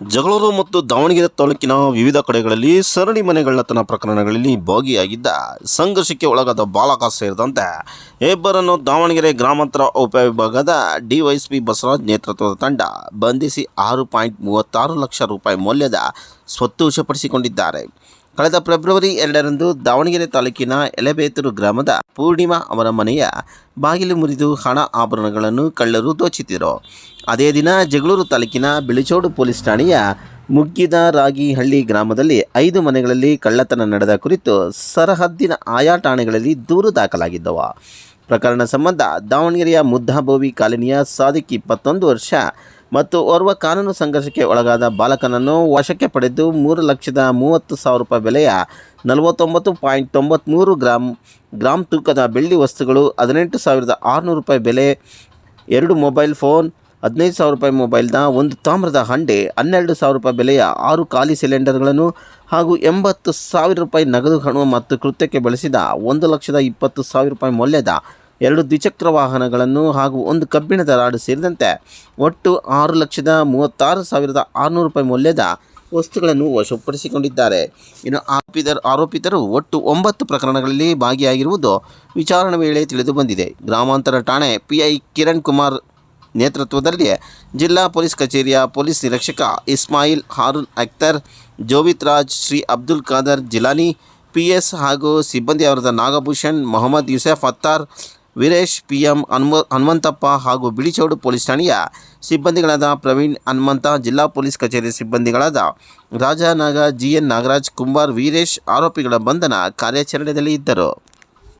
ಜಗಳೂರು ಮತ್ತು ದಾವಣಗೆರೆ ತಾಲೂಕಿನ ವಿವಿಧ ಕಡೆಗಳಲ್ಲಿ ಸರಣಿ ಮನೆಗಳ್ಳತನ ಪ್ರಕರಣಗಳಲ್ಲಿ ಭಾಗಿಯಾಗಿದ್ದ ಸಂಘರ್ಷಕ್ಕೆ ಒಳಗಾದ ಬಾಲಕ ಸೇರಿದಂತೆ ಇಬ್ಬರನ್ನು ದಾವಣಗೆರೆ ಗ್ರಾಮಾಂತರ ಉಪವಿಭಾಗದ ಡಿವೈಎಸ್ಪಿ ಬಸವರಾಜ್ ನೇತೃತ್ವದ ತಂಡ ಬಂಧಿಸಿ ಆರು ಪಾಯಿಂಟ್ ಮೂವತ್ತಾರು ಲಕ್ಷ ರೂಪಾಯಿ ಮೌಲ್ಯದ ಸ್ವತ್ತು ವಶಪಡಿಸಿಕೊಂಡಿದ್ದಾರೆ. ಕಳೆದ ಫೆಬ್ರವರಿ ಎರಡರಂದು ದಾವಣಗೆರೆ ತಾಲೂಕಿನ ಎಲೆಬೇತೂರು ಗ್ರಾಮದ ಪೂರ್ಣಿಮಾ ಅವರ ಮನೆಯ ಬಾಗಿಲು ಮುರಿದು ಹಣ ಆಭರಣಗಳನ್ನು ಕಳ್ಳರು ದೋಚಿದ್ದರು ಅದೇ ದಿನ ಜಗಳೂರು ತಾಲೂಕಿನ ಬಿಳಿಚೋಡು ಪೊಲೀಸ್ ಠಾಣೆಯ ಮುಗ್ಗಿದ ರಾಗಿಹಳ್ಳಿ ಗ್ರಾಮದಲ್ಲಿ ಐದು ಮನೆಗಳಲ್ಲಿ ಕಳ್ಳತನ ನಡೆದ ಕುರಿತು ಸರಹದ್ದಿನ ಆಯಾ ಠಾಣೆಗಳಲ್ಲಿ ದೂರು ದಾಖಲಾಗಿದ್ದವು. ಪ್ರಕರಣ ಸಂಬಂಧ ದಾವಣಗೆರೆಯ ಮುದ್ದಾಬೋವಿ ಕಾಲನಿಯ ಸಾದಿಕ್ ಇಪ್ಪತ್ತೊಂದು ವರ್ಷ ಮತ್ತು ಓರ್ವ ಕಾನೂನು ಸಂಘರ್ಷಕ್ಕೆ ಒಳಗಾದ ಬಾಲಕನನ್ನು ವಶಕ್ಕೆ ಪಡೆದು ಮೂರು ಲಕ್ಷದ ಮೂವತ್ತು ಸಾವಿರ ರೂಪಾಯಿ ಬೆಲೆಯ ನಲವತ್ತೊಂಬತ್ತು ಪಾಯಿಂಟ್ ತೊಂಬತ್ತ್ಮೂರು ಗ್ರಾಮ್ ಗ್ರಾಮ್ ತೂಕದ ಬೆಳ್ಳಿ ವಸ್ತುಗಳು, ಹದಿನೆಂಟು ಸಾವಿರದ ಆರುನೂರು ರೂಪಾಯಿ ಬೆಲೆ, ಎರಡು ಮೊಬೈಲ್ ಫೋನ್, ಹದಿನೈದು ಸಾವಿರ ರೂಪಾಯಿ ಮೊಬೈಲ್ನ, ಒಂದು ತಾಮ್ರದ ಹಂಡೆ, ಹನ್ನೆರಡು ಸಾವಿರ ರೂಪಾಯಿ ಬೆಲೆಯ ಆರು ಖಾಲಿ ಸಿಲಿಂಡರ್ಗಳನ್ನು ಹಾಗೂ ಎಂಬತ್ತು ಸಾವಿರ ರೂಪಾಯಿ ನಗದು ಹಣ ಮತ್ತು ಕೃತ್ಯಕ್ಕೆ ಬಳಸಿದ ಒಂದು ಲಕ್ಷದ ಇಪ್ಪತ್ತು ಸಾವಿರ ರೂಪಾಯಿ ಮೌಲ್ಯದ ಎರಡು ದ್ವಿಚಕ್ರ ವಾಹನಗಳನ್ನು ಹಾಗೂ ಒಂದು ಕಬ್ಬಿಣದ ರಾಡು ಸೇರಿದಂತೆ ಒಟ್ಟು ಆರು ಲಕ್ಷದ ಮೂವತ್ತಾರು ಸಾವಿರದ ಆರುನೂರು ರೂಪಾಯಿ ಮೌಲ್ಯದ ವಸ್ತುಗಳನ್ನು ವಶಪಡಿಸಿಕೊಂಡಿದ್ದಾರೆ. ಇನ್ನು ಆರೋಪಿತರ ಆರೋಪಿತರು ಒಟ್ಟು ಒಂಬತ್ತು ಪ್ರಕರಣಗಳಲ್ಲಿ ಭಾಗಿಯಾಗಿರುವುದು ವಿಚಾರಣೆ ವೇಳೆ ತಿಳಿದು ಬಂದಿದೆ ಗ್ರಾಮಾಂತರ ಠಾಣೆ ಪಿಐ ಕಿರಣ್ ಕುಮಾರ್ ನೇತೃತ್ವದಲ್ಲಿ ಜಿಲ್ಲಾ ಪೊಲೀಸ್ ಕಚೇರಿಯ ಪೊಲೀಸ್ ನಿರೀಕ್ಷಕ ಇಸ್ಮಾಯಿಲ್ ಹಾರೂನ್ ಅಖ್ತರ್, ಜೋವಿತ್ ರಾಜ್, ಶ್ರೀ ಅಬ್ದುಲ್ ಖಾದರ್ ಜಿಲಾನಿ ಪಿ ಎಸ್ ಹಾಗೂ ಸಿಬ್ಬಂದಿಯವರಾದ ನಾಗಭೂಷಣ್, ಮೊಹಮ್ಮದ್ ಯೂಸೆಫ್ ಅತ್ತಾರ್ ವೀರೇಶ್ ಪಿ ಎಂ ಹನುಮ, ಹನುಮಂತಪ್ಪ ಹಾಗೂ ಬಿಳಿಚೌಡು ಪೊಲೀಸ್ ಠಾಣೆಯ ಸಿಬ್ಬಂದಿಗಳಾದ ಪ್ರವೀಣ್ ಹನುಮಂತ, ಜಿಲ್ಲಾ ಪೊಲೀಸ್ ಕಚೇರಿ ಸಿಬ್ಬಂದಿಗಳಾದ ರಾಜನಾಗ ಜಿಎನ್ ನಾಗರಾಜ್, ಕುಂಬಾರ್ ವೀರೇಶ್ ಆರೋಪಿಗಳ ಬಂಧನ ಕಾರ್ಯಾಚರಣೆಯಲ್ಲಿ ಇದ್ದರು.